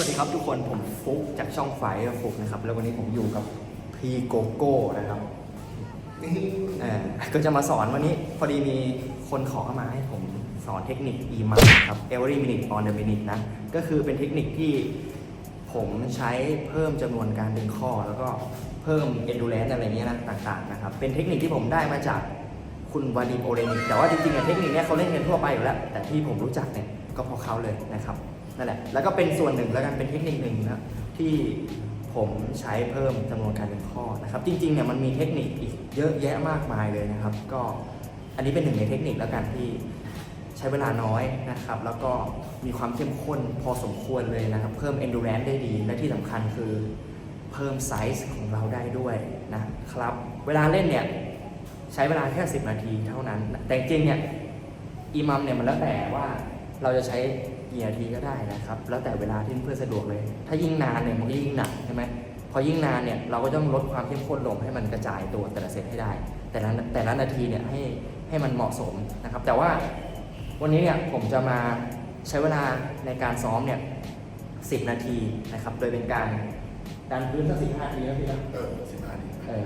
วัสดีครับทุกคนผมฟุกจากช่องไฟฟุกนะครับ แล้ววันนี้ผมอยู่กับพีโกโก้นะครับเอ่อก็จะมาสอนวันนี้พอดีมีคนขอเข้ามาให้ผมสอนเทคนิค e m a ครับ every minute on the minute นะ ก็คือเป็นเทคนิคที่ผมใช้เพิ่มจำนวนการดึงข้อ แล้วก็เพิ่ม endurance อะไรเงี้ยนะต่างๆนะครับ เป็นเทคนิคที่ผมได้มาจากคุณวาดิมโอเรนิกแต่ว่าจริงๆอะเทคนิคเนี้ยเขาเล่นกันทั่วไปอยู่แล้ว แต่ที่ผมรู้จักเนี่ยก็เพราะเขาเลยนะครับ นั่นแหละ แล้วก็เป็นส่วนหนึ่งแล้วกันเป็นเทคนิคหนึ่งนะที่ผมใช้เพิ่มจำนวนการดึงข้อนะครับ จริงๆเนี่ยมันมีเทคนิคอีกเยอะแยะมากมายเลยนะครับ ก็อันนี้เป็นหนึ่งในเทคนิคแล้วกันที่ใช้เวลาน้อยนะครับ แล้วก็มีความเข้มข้นพอสมควรเลยนะครับ เพิ่ม endurance ได้ดี และที่สำคัญคือเพิ่มไซส์ของเราได้ด้วยนะครับ เวลาเล่นเนี่ยใช้เวลาแค่ 10 นาทีเท่านั้น แต่จริงๆเนี่ยอีมัมเนี่ยมันแล้วแต่ว่าเราจะใช้ กี่นาทีก็ได้นะครับ แล้วแต่เวลาที่เพื่อนสะดวกเลย ถ้ายิ่งนานเนี่ยมันก็ยิ่งหนักใช่ไหมพอยิ่งนานเนี่ยเราก็ต้องลดความเข้มข้นลงให้มันกระจายตัวแต่ละเซตให้ได้ แต่ละแต่ละนาทีเนี่ยให้ให้มันเหมาะสมนะครับ แต่ว่าวันนี้เนี่ยผมจะมาใช้เวลาในการซ้อมเนี่ยสินาทีนะครับ โดยเป็นการดันพื้นสักสิบห้าทีนะพี่นะเออสิบห้าทีเออ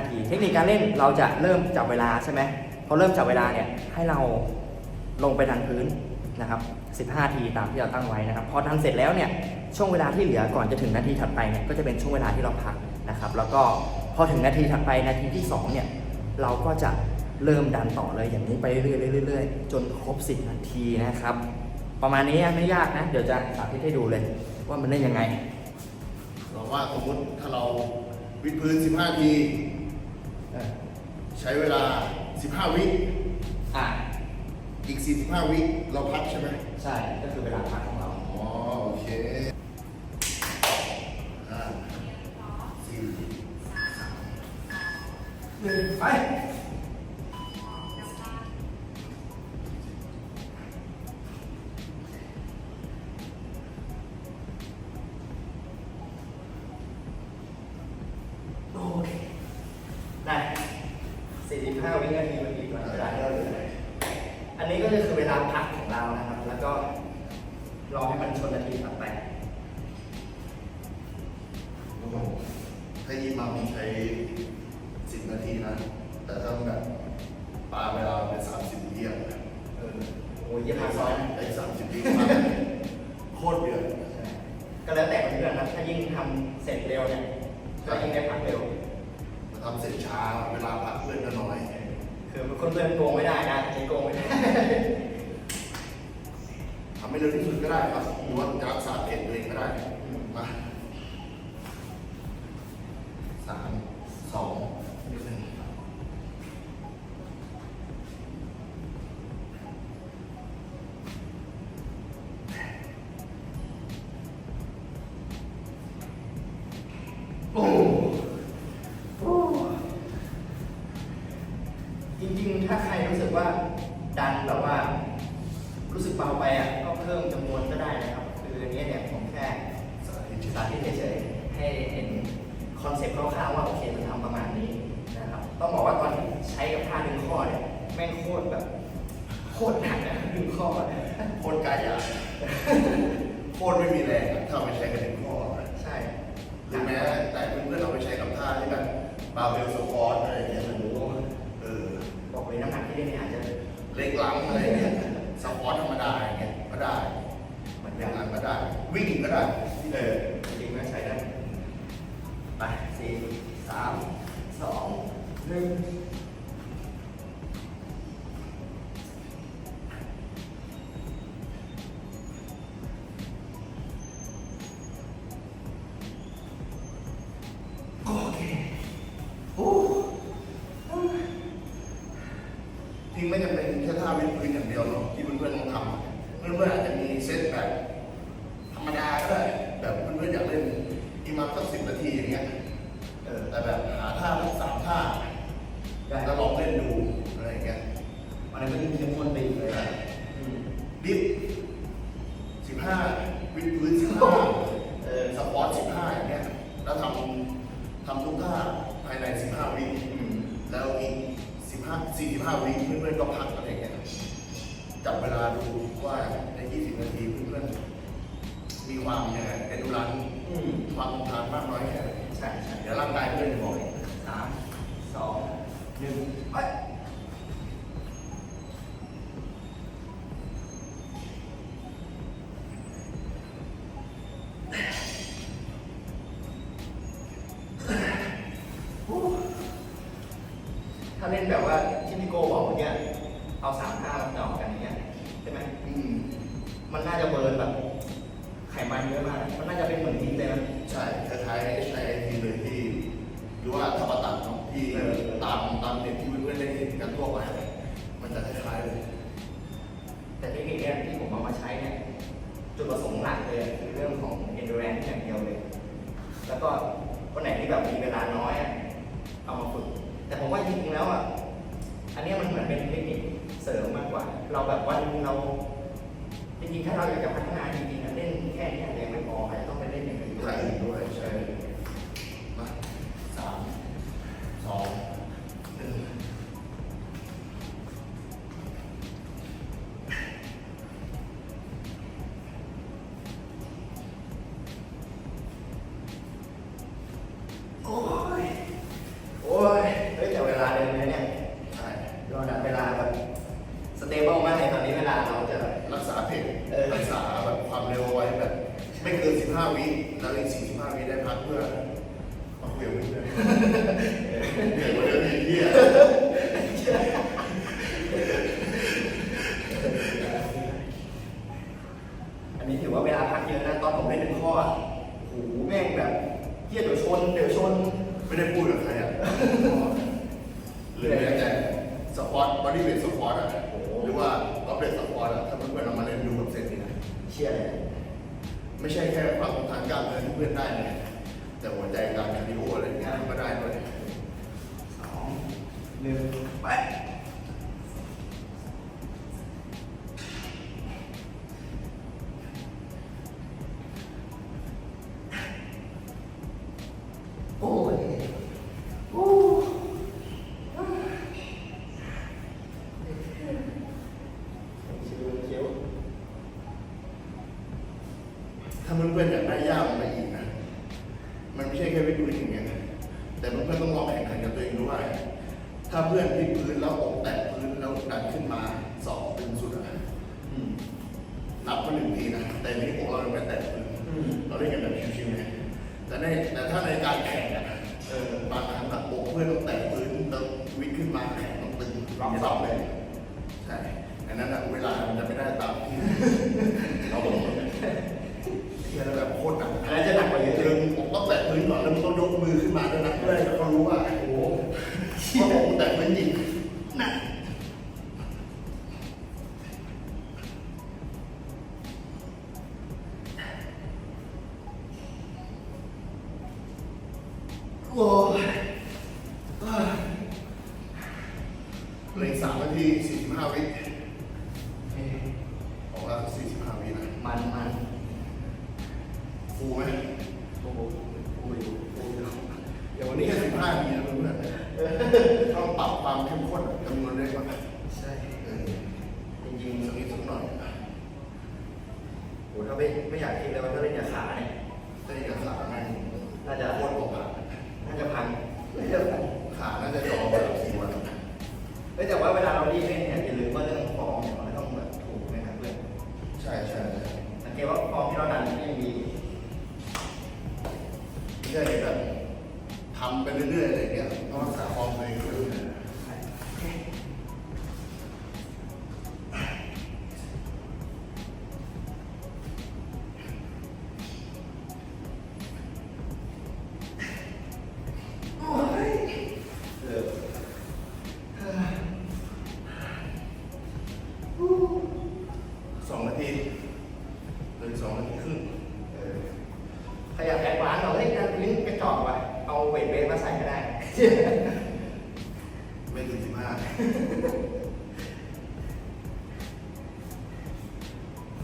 15ที เทคนิคการเล่นเราจะเริ่มจับเวลาใช่ไหมพอเริ่มจับเวลาเนี่ยให้เราลงไปดันพื้น นะครับ 15 ทีตามที่เราตั้งไว้นะครับพอดันเสร็จแล้วเนี่ยช่วงเวลาที่เหลือก่อนจะถึงนาทีถัดไปเนี่ยก็จะเป็นช่วงเวลาที่เราพักนะครับ แล้วก็พอถึงนาทีถัดไปนาทีที่สองเนี่ยเราก็จะเริ่มดันต่อเลยอย่างนี้ไปเรื่อยๆเรื่อยๆจนครบ 10 นาทีนะครับ ประมาณนี้ไม่ยากนะ เดี๋ยวจะสาธิตให้ดูเลย ว่ามันเล่นยังไงเราว่าสมมติถ้าเราวิดพื้น 15 ทีเออใช้เวลา 15 วิอะ อีก 45 วิเราพักใช่ไหมใช่ก็คือเวลาพักของเรา อ๋อ โอเคห้าสี่หนึ่งไปโอเคได้45วินาทีมันอีกหน่อยเวลาที่เราเหลือ อันนี้ก็จะคือเวลาพักของเรานะครับ แล้วก็รอให้มันชนนาทีถัดไปโอ้โหถ้ายีมาผมใช้10นาทีนะ แต่ถ้าแบบปาเวลาเป็น30วิอะเออโอ้ยเยี่ยมมากซ้อนไอ้30วิมาโคตรเดือดก็แล้วแต่เพื่อนนะถ้ายิ่งทำเสร็จเร็วเนี่ยก็ยิ่งได้พักเร็วมาทำเสร็จช้าเวลาพักเพื่อนก็น้อย คนเพื่อนโกงไม่ได้นะนี่โกงไม่ได้ทำให้เร็วที่สุดก็ได้ครับหรือว่าจะรักษาเพจตัวเองก็ได้ คอนเซ็ปต์คร่าวๆว่าโอเคมันทำประมาณนี้นะครับต้องบอกว่าตอนที่ใช้กับท่าดึงข้อเนี่ยแม่งโคตรแบบโคตรหนักนะดึงข้อเนี่ยโคตรกายอะโคตรไม่มีแรงอะถ้าเอาไปใช้กับเด็กพ่ออะใช่ หรือแม้แต่เพื่อนๆเราไปใช้กับท่าที่แบบบาร์เบลสควอตอะไรอย่างเงี้ยมันโอ้เออบอกเลยน้ำหนักที่ได้เนี่ยอาจจะ เล็กหลังอะไรอย่างเงี้ย เล่นแบบว่าที่พี่โก้บอกเมื่อกี้เอาสามห้ามาต่อกันอย่างเงี้ยใช่ไหมอืมมันน่าจะเบิร์นแบบไขมันเยอะมาก มันน่าจะเป็นเหมือนทีมเลยนะใช่คล้ายๆใช้ไอทีเลยที่หรือว่าทับตัดเนาะที่ตามตามเด็กที่เพื่อนๆได้เห็นกันทั่วไปมันจะคล้ายๆเลยแต่เทคนิคเนี้ยที่ผมเอามาใช้เนี่ยจุดประสงค์หลักเลยคือเรื่องของ endurance อย่างเดียวเลย แล้วก็วันไหนที่แบบมีเวลาน้อยอะเอามาฝึก แต่ผมว่าจริงๆแล้วอะ อันเนี้ย มันเป็นเทคนิคเสริมมากกว่า เราแบบวันนึงเราจริงๆถ้าเราอยากจะพัฒนาจริงๆเล่นแค่เนี้ยังไม่พออาจจะต้องไปเล่นอย่างอื่นด้วย เชี่ยไม่ใช่แค่ความทางการเงินที่เพื่อนได้เนี่ยแต่หัวใจการคาร์ดิโออะไรอย่างเงี้ยก็ได้ด้วยสองหนึ่งไป เรายังไม่แตะพื้นอืมเราเล่นกันแบบชิวๆไงแต่ในแต่ถ้าในการแข่งอะเออบางครั้งอะอกเพื่อนต้องแตะพื้นแล้ววิทย์ขึ้นมาแข่งต้องตึงรอบสองเลยใช่อันนั้นอะเวลามันจะไม่ได้ตามที่เราบอกที่มันแบบโคตรหนักอันนั้นจะหนักกว่าเยอะเดินผมต้องแตะพื้นก่อนแล้วมันต้องยกมือขึ้นมาด้วยนะเพื่อให้เขารู้ว่าโอ้โหว่าผมแตะพื้นจริงหนัก ฟูไหมโอ้โหโอ้ยโอ้เดี๋ยววันนี้แค่สิบห้านาทีนะเพื่อนๆต้องปรับความเข้มข้นจำนวนได้ก่อนใช่เออจริงๆสักนิดสักหน่อยโหถ้าไม่ไม่อยากคิดเลยว่าถ้าเล่นกับขาเนี่ยถ้าอีกขาแม่งน่าจะโคตรกว่าขาน่าจะพังน่าจะพังขาน่าจะจอแบบสี่วันเฮ้ยแต่ว่าเวลาเรารีบเล่นเนี่ย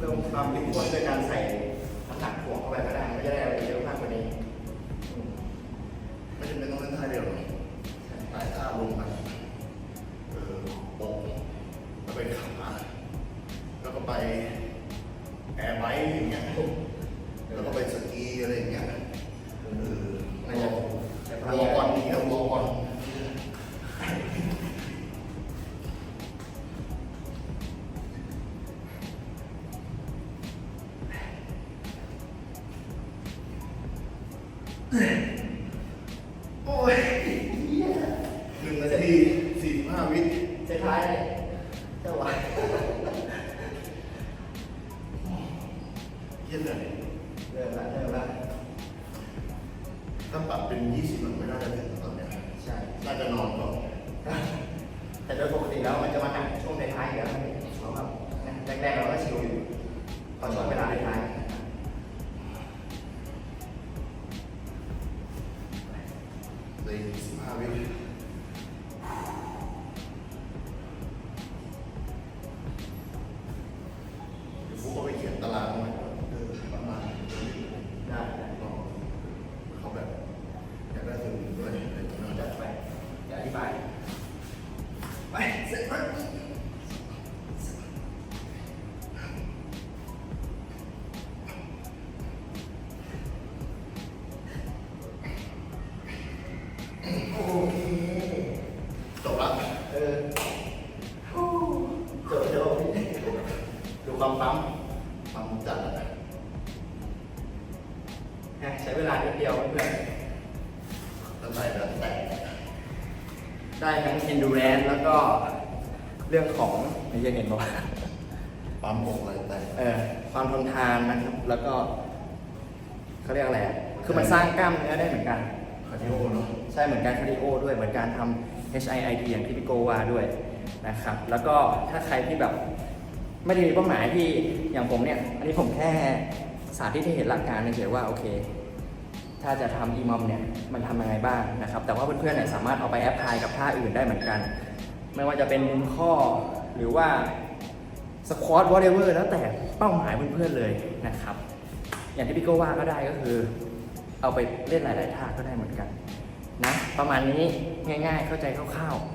เพิ่มความเข้มข้นด้วยการใส่น้ำหนักถ่วงเข้าไปก็ได้มันจะได้อะไรเยอะมากกว่านี้มไม่จำเป็นต้องเล่นท่าเดียวหรอก เยี่ยมเลยเริ่มละเริ่มละถ้าปรับเป็นยี่สิบมันไม่น่าจะถึงตอนเนี้ยใช่น่าจะนอนก่อนแต่โดยปกติแล้วมันจะมาหนักช่วงท้ายๆอยู่แล้วเพราะแบบแรกๆเราก็ชิลอยู่พอช่วงเวลาท้ายเลยสิบห้าวิ ได้ทั้ง endurance แล้วก็เรื่องของไม่ใช่เห็นบอกว่าปั๊มอกอะไรแตกเออความทนทานนะครับ แล้วก็เขาเรียกอะไรอะคือมันสร้างกล้ามเนื้อได้เหมือนกัน คาร์ดิโอเนาะใช่เหมือนการคาร์ดิโอด้วยเหมือนการทำ HIIT อย่างที่พี่โกว่าด้วยนะครับ แล้วก็ถ้าใครที่แบบไม่ได้มีเป้าหมายที่อย่างผมเนี่ย อันนี้ผมแค่สาธิตให้เห็นหลักการเฉยๆว่าโอเค ถ้าจะทำอีมอมเนี่ยมันทำยังไงบ้างนะครับ แต่ว่าเพื่อนๆเนี่ยสามารถเอาไปแอพพลายกับท่าอื่นได้เหมือนกัน ไม่ว่าจะเป็นมุมข้อหรือว่าสควอตวอเ e เวอร์แล้วแต่เป้าหมายเพื่อนๆเลยนะครับ อย่างที่พี่โกว่าก็ได้ก็คือ เอาไปเล่นหลายๆท่าก็ได้เหมือนกันนะประมาณนี้ง่ายๆเข้าใจคร่าวๆ